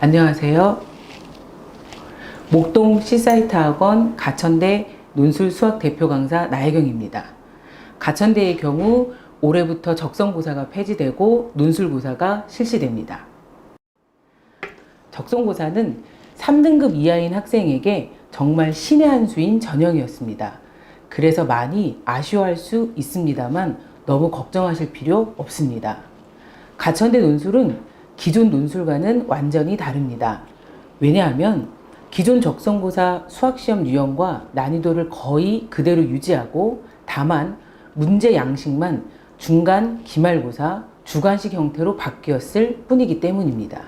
안녕하세요. 목동 C사이트 학원 가천대 논술 수학 대표 강사 나혜경입니다. 가천대의 경우 올해부터 적성고사가 폐지되고 논술고사가 실시됩니다. 적성고사는 3등급 이하인 학생에게 정말 신의 한 수인 전형이었습니다. 그래서 많이 아쉬워할 수 있습니다만 너무 걱정하실 필요 없습니다. 가천대 논술은 기존 논술과는 완전히 다릅니다. 왜냐하면 기존 적성고사 수학시험 유형과 난이도를 거의 그대로 유지하고 다만 문제 양식만 중간 기말고사 주관식 형태로 바뀌었을 뿐이기 때문입니다.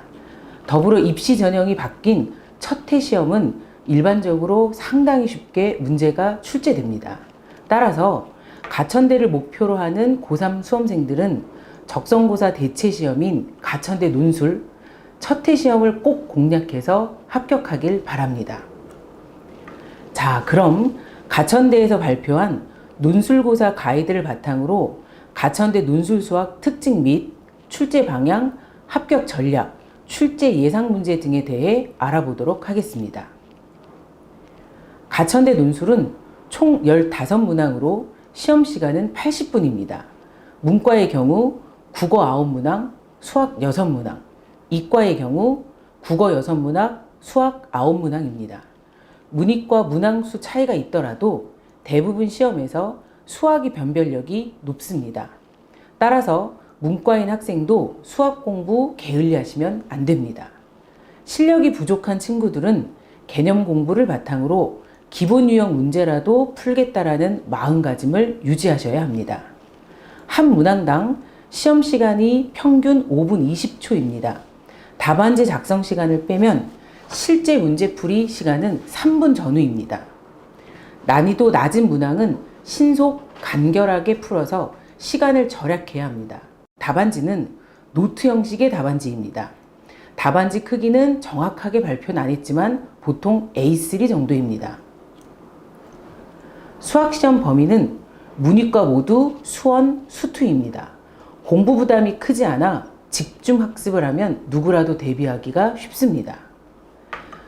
더불어 입시 전형이 바뀐 첫해 시험은 일반적으로 상당히 쉽게 문제가 출제됩니다. 따라서 가천대를 목표로 하는 고3 수험생들은 적성고사 대체 시험인 가천대 논술 첫 해 시험을 꼭 공략해서 합격하길 바랍니다. 자, 그럼 가천대에서 발표한 논술고사 가이드를 바탕으로 가천대 논술 수학 특징 및 출제 방향, 합격 전략, 출제 예상 문제 등에 대해 알아보도록 하겠습니다. 가천대 논술은 총 15문항으로 시험 시간은 80분입니다. 문과의 경우 국어 9문항, 수학 6문항, 이과의 경우 국어 6문항, 수학 9문항입니다. 문이과 문항수 차이가 있더라도 대부분 시험에서 수학이 변별력이 높습니다. 따라서 문과인 학생도 수학 공부 게을리 하시면 안 됩니다. 실력이 부족한 친구들은 개념 공부를 바탕으로 기본 유형 문제라도 풀겠다라는 마음가짐을 유지하셔야 합니다. 한 문항당 시험 시간이 평균 5분 20초입니다. 답안지 작성 시간을 빼면 실제 문제 풀이 시간은 3분 전후입니다. 난이도 낮은 문항은 신속, 간결하게 풀어서 시간을 절약해야 합니다. 답안지는 노트 형식의 답안지입니다. 답안지 크기는 정확하게 발표는 안 했지만 보통 A3 정도입니다. 수학시험 범위는 문이과 모두 수원, 수투입니다. 공부 부담이 크지 않아 집중 학습을 하면 누구라도 대비하기가 쉽습니다.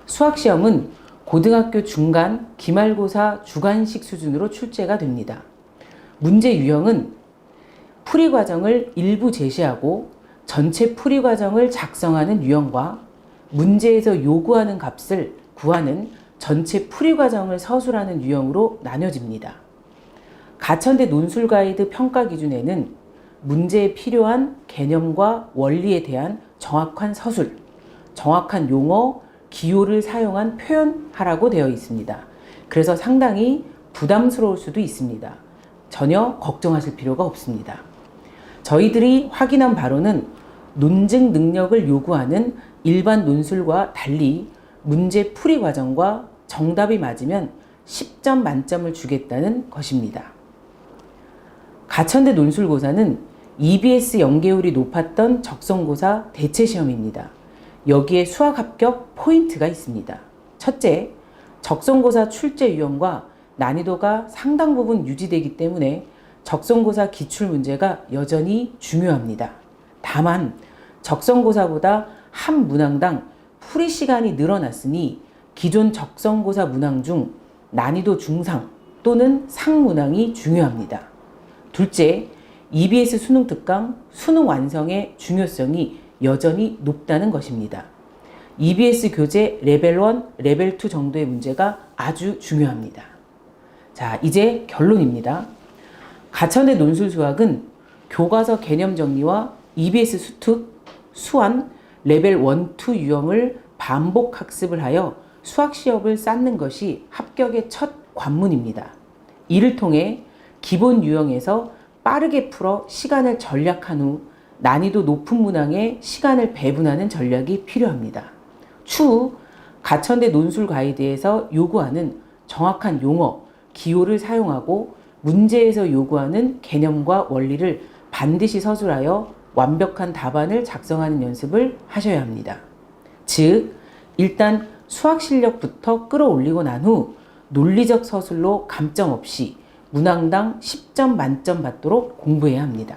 수학 시험은 고등학교 중간, 기말고사 주관식 수준으로 출제가 됩니다. 문제 유형은 풀이 과정을 일부 제시하고 전체 풀이 과정을 작성하는 유형과 문제에서 요구하는 값을 구하는 전체 풀이 과정을 서술하는 유형으로 나뉘어집니다. 가천대 논술 가이드 평가 기준에는 문제에 필요한 개념과 원리에 대한 정확한 서술, 정확한 용어, 기호를 사용한 표현하라고 되어 있습니다. 그래서 상당히 부담스러울 수도 있습니다. 전혀 걱정하실 필요가 없습니다. 저희들이 확인한 바로는 논증 능력을 요구하는 일반 논술과 달리 문제 풀이 과정과 정답이 맞으면 10점 만점을 주겠다는 것입니다. 가천대 논술고사는 EBS 연계율이 높았던 적성고사 대체 시험입니다. 여기에 수학 합격 포인트가 있습니다. 첫째, 적성고사 출제 유형과 난이도가 상당 부분 유지되기 때문에 적성고사 기출 문제가 여전히 중요합니다. 다만 적성고사보다 한 문항당 풀이 시간이 늘어났으니 기존 적성고사 문항 중 난이도 중상 또는 상문항이 중요합니다. 둘째, EBS 수능 특강, 수능 완성의 중요성이 여전히 높다는 것입니다. EBS 교재 레벨 1, 레벨 2 정도의 문제가 아주 중요합니다. 자, 이제 결론입니다. 가천의 논술 수학은 교과서 개념 정리와 EBS 수특, 수완, 레벨 1, 2 유형을 반복 학습을 하여 수학 시험을 쌓는 것이 합격의 첫 관문입니다. 이를 통해 기본 유형에서 빠르게 풀어 시간을 전략한 후 난이도 높은 문항에 시간을 배분하는 전략이 필요합니다. 추후 가천대 논술 가이드에서 요구하는 정확한 용어, 기호를 사용하고 문제에서 요구하는 개념과 원리를 반드시 서술하여 완벽한 답안을 작성하는 연습을 하셔야 합니다. 즉, 일단 수학 실력부터 끌어올리고 난 후 논리적 서술로 감점 없이 문항당 10점 만점 받도록 공부해야 합니다.